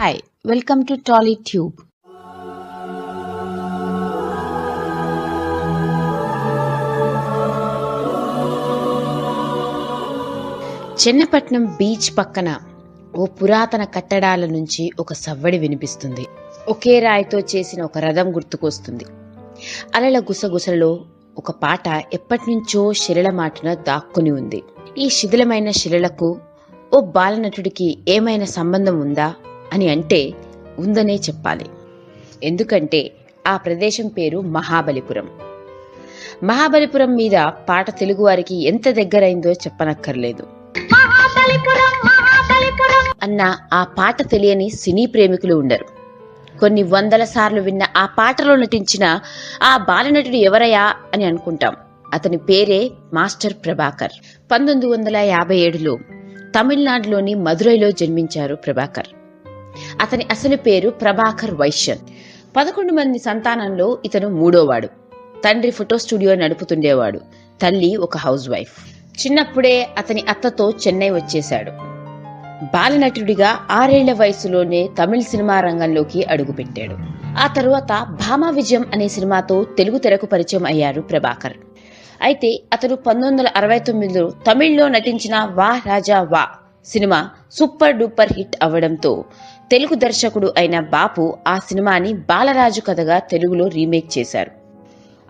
Hi welcome to Tolly tube Chennapatnam beach పక్కన ఓ పురాతన కట్టడాల నుంచి ఒక సవ్వడి వినిపిస్తుంది. ఒకే రాయితో చేసిన ఒక రథం గుర్తుకొస్తుంది. అలల గుసగుసలో ఒక పాట ఎప్పటినుంచో శిలల మాటున దాక్కుని ఉంది. ఈ శిథిలమైన శిలలకు ఓ బాలనటుడికి ఏమైనా సంబంధం ఉందా? అని అంటే ఉందనే చెప్పాలి. ఎందుకంటే ఆ ప్రదేశం పేరు మహాబలిపురం. మహాబలిపురం మీద పాట తెలుగువారికి ఎంత దగ్గరైందో చెప్పనక్కర్లేదు. అన్న ఆ పాట తెలియని సినీ ప్రేమికులు ఉండరు. కొన్ని వందల సార్లు విన్న ఆ పాటలో నటించిన ఆ బాలనటుడు ఎవరయ్యా అని అనుకుంటాం. అతని పేరే మాస్టర్ ప్రభాకర్. పంతొమ్మిది వందల యాభై ఏడులో తమిళనాడులోని మదురైలో జన్మించారు ప్రభాకర్. అతని అసలు పేరు ప్రభాకర్ వైశ్యన్. పదకొండు మంది సంతానంలో ఇతను మూడోవాడు. తండ్రి ఫోటో స్టూడియో నడుపుతుండేవాడు. తల్లి ఒక హౌస్ వైఫ్. చిన్నప్పుడే అతని అత్తతో చెన్నై వచ్చేశాడు. బాలనటుడిగా ఆరేళ్ళ వయసులోనే తమిళ సినిమా రంగంలోకి అడుగుపెట్టాడు ఆ తరువాత భామా విజయం అనే సినిమాతో తెలుగు తెరకు పరిచయం అయ్యారు ప్రభాకర్. అయితే అతను పంతొమ్మిది వందల అరవై తొమ్మిదిలో తమిళ్ళో నటించిన వా రాజా వా సినిమా సూపర్ డూపర్ హిట్ అవ్వడంతో తెలుగు దర్శకుడు అయిన బాపు ఆ సినిమాని బాలరాజు కథగా తెలుగులో రీమేక్ చేశారు.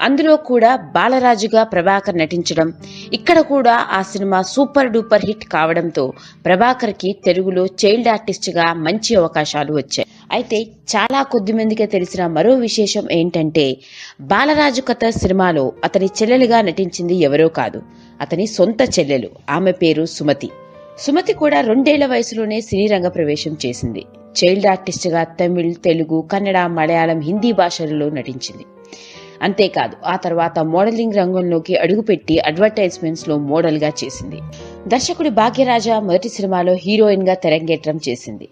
అందులో కూడా బాలరాజుగా ప్రభాకర్ నటించడం ఇక్కడ కూడా ఆ సినిమా సూపర్ డూపర్ హిట్ కావడంతో ప్రభాకర్కి తెలుగులో చైల్డ్ ఆర్టిస్ట్గా మంచి అవకాశాలు వచ్చాయి. అయితే చాలా కొద్ది మందికే తెలిసిన మరో విశేషం ఏంటంటే బాలరాజు కథ సినిమాలో అతని చెల్లెలుగా నటించింది ఎవరో కాదు. అతని సొంత చెల్లెలు ఆమె పేరు సుమతి. సుమతి కూడా రెండేళ్ళ వయసులోనే సినీ రంగ ప్రవేశం చేసింది. చైల్డ్ ఆర్టిస్ట్గా తమిళ్ తెలుగు కన్నడ మలయాళం హిందీ భాషలలో నటించింది. అంతేకాదు ఆ తర్వాత మోడలింగ్ రంగంలోకి అడుగుపెట్టి అడ్వర్టైజ్మెంట్స్లో మోడల్గా చేసింది. దర్శకుడు భాగ్యరాజా మొదటి సినిమాలో హీరోయిన్గా తెరంగేట్రం చేసింది.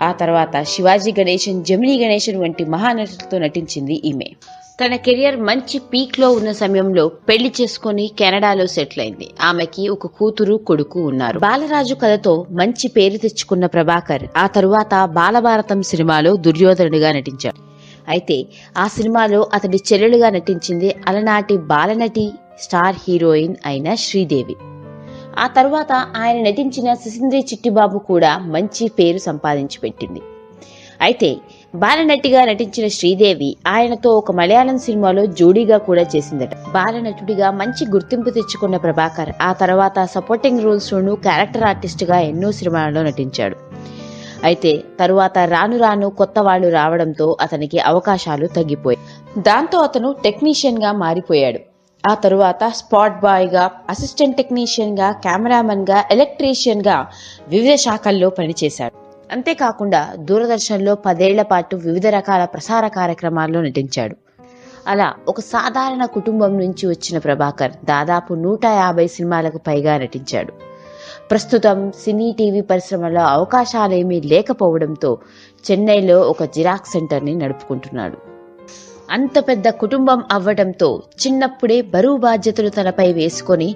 ఆ తర్వాత శివాజీ గణేశన్ జమినీ గణేశన్ వంటి మహానటులతో నటించింది ఈమె. తన కెరియర్ మంచి పీక్లో ఉన్న సమయంలో పెళ్ళి చేసుకుని కెనడాలో సెటిల్ అయింది. ఆమెకి ఒక కూతురు కొడుకు ఉన్నారు. బాలరాజు కథతో మంచి పేరు తెచ్చుకున్న ప్రభాకర్ ఆ తరువాత బాలభారతం సినిమాలో దుర్యోధనుడిగా నటించారు అయితే ఆ సినిమాలో అతడి చెల్లెలుగా నటించింది అలనాటి బాలనటి స్టార్ హీరోయిన్ అయిన శ్రీదేవి. ఆ తరువాత ఆయన నటించిన సుసింద్రి చిట్టిబాబు కూడా మంచి పేరు సంపాదించి పెట్టింది. అయితే బాలనటిగా నటించిన శ్రీదేవి ఆయనతో ఒక మలయాళం సినిమాలో జోడీగా కూడా చేసిందట. బాలనటుడిగా మంచి గుర్తింపు తెచ్చుకున్న ప్రభాకర్ ఆ తర్వాత సపోర్టింగ్ రోల్స్లోనూ క్యారెక్టర్ ఆర్టిస్ట్గా ఎన్నో సినిమాలలో నటించాడు. అయితే తరువాత రాను రాను కొత్త వాళ్ళు రావడంతో అతనికి అవకాశాలు తగ్గిపోయాయి. దాంతో అతను టెక్నీషియన్గా మారిపోయాడు. ఆ తరువాత స్పాట్ బాయ్గా అసిస్టెంట్ టెక్నీషియన్గా కెమెరామెన్గా ఎలక్ట్రీషియన్గా వివిధ శాఖల్లో పనిచేశాడు. అంతేకాకుండా దూరదర్శన్లో పదేళ్ళ పాటు వివిధ రకాల ప్రసార కార్యక్రమాల్లో నటించాడు. అలా ఒక సాధారణ కుటుంబం నుంచి వచ్చిన ప్రభాకర్ దాదాపు నూట యాభై సినిమాలకు పైగా నటించాడు. ప్రస్తుతం సినీ టీవీ పరిశ్రమలో అవకాశాలేమీ లేకపోవడంతో చెన్నైలో ఒక జిరాక్స్ సెంటర్ని నడుపుకుంటున్నాడు. అంత పెద్ద కుటుంబం అవ్వడంతో చిన్నప్పుడే బరువు బాధ్యతలు తనపై వేసుకొని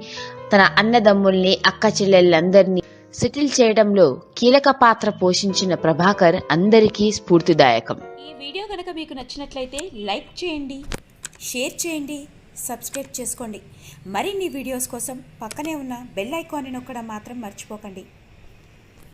తన అన్నదమ్ముల్ని అక్క చెల్లెళ్ళందరినీ సెటిల్ చేయడంలో కీలక పాత్ర పోషించిన ప్రభాకర్ అందరికీ స్ఫూర్తిదాయకం. ఈ వీడియో కనుక మీకు నచ్చినట్లయితే లైక్ చేయండి షేర్ చేయండి సబ్స్క్రైబ్ చేసుకోండి. మరిన్ని వీడియోస్ కోసం పక్కనే ఉన్న బెల్ ఐకాన్ని నొక్కడం మాత్రం మర్చిపోకండి.